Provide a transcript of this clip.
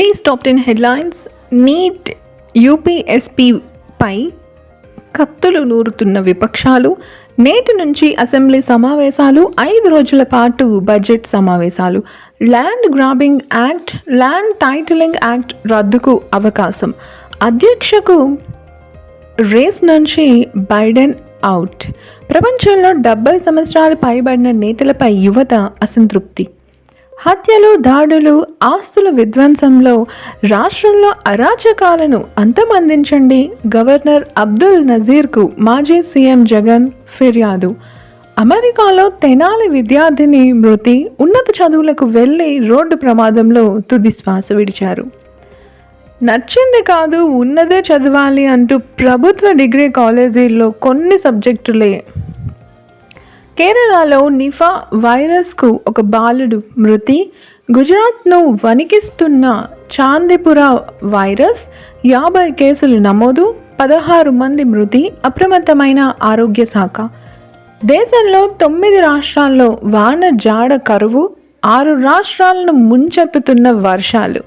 Please top ten headlines NEET యూపీఎస్పీపై కత్తులు నూరుతున్న విపక్షాలు నేటి నుంచి అసెంబ్లీ సమావేశాలు ఐదు రోజుల పాటు బడ్జెట్ సమావేశాలు. Land grabbing act land titling act రద్దుకు అవకాశం. అధ్యక్షకు రేస్ నుంచి బైడెన్ అవుట్. ప్రపంచంలో డెబ్బై సంవత్సరాలు పైబడిన నేతలపై యువత అసంతృప్తి. హత్యలు దాడులు ఆస్తుల విధ్వంసంలో రాష్ట్రంలో అరాచకాలను అంతమందించండి. గవర్నర్ అబ్దుల్ నజీర్కు మాజీ సీఎం జగన్ ఫిర్యాదు. అమెరికాలో తెనాలి విద్యార్థిని మృతి ఉన్నత చదువులకు వెళ్ళి రోడ్డు ప్రమాదంలో తుది శ్వాస విడిచారు. నచ్చింది కాదు ఉన్నదే చదవాలి అంటూ ప్రభుత్వ డిగ్రీ కాలేజీల్లో కొన్ని సబ్జెక్టులే కేరళలో నిఫా వైరస్కు ఒక బాలుడు మృతి. గుజరాత్ను వణికిస్తున్న చాందిపుర వైరస్ యాభై కేసులు నమోదు పదహారు మంది మృతి అప్రమత్తమైన ఆరోగ్య శాఖ. దేశంలో తొమ్మిది రాష్ట్రాల్లో వాన జాడ కరువు ఆరు రాష్ట్రాలను ముంచెత్తుతున్న వర్షాలు.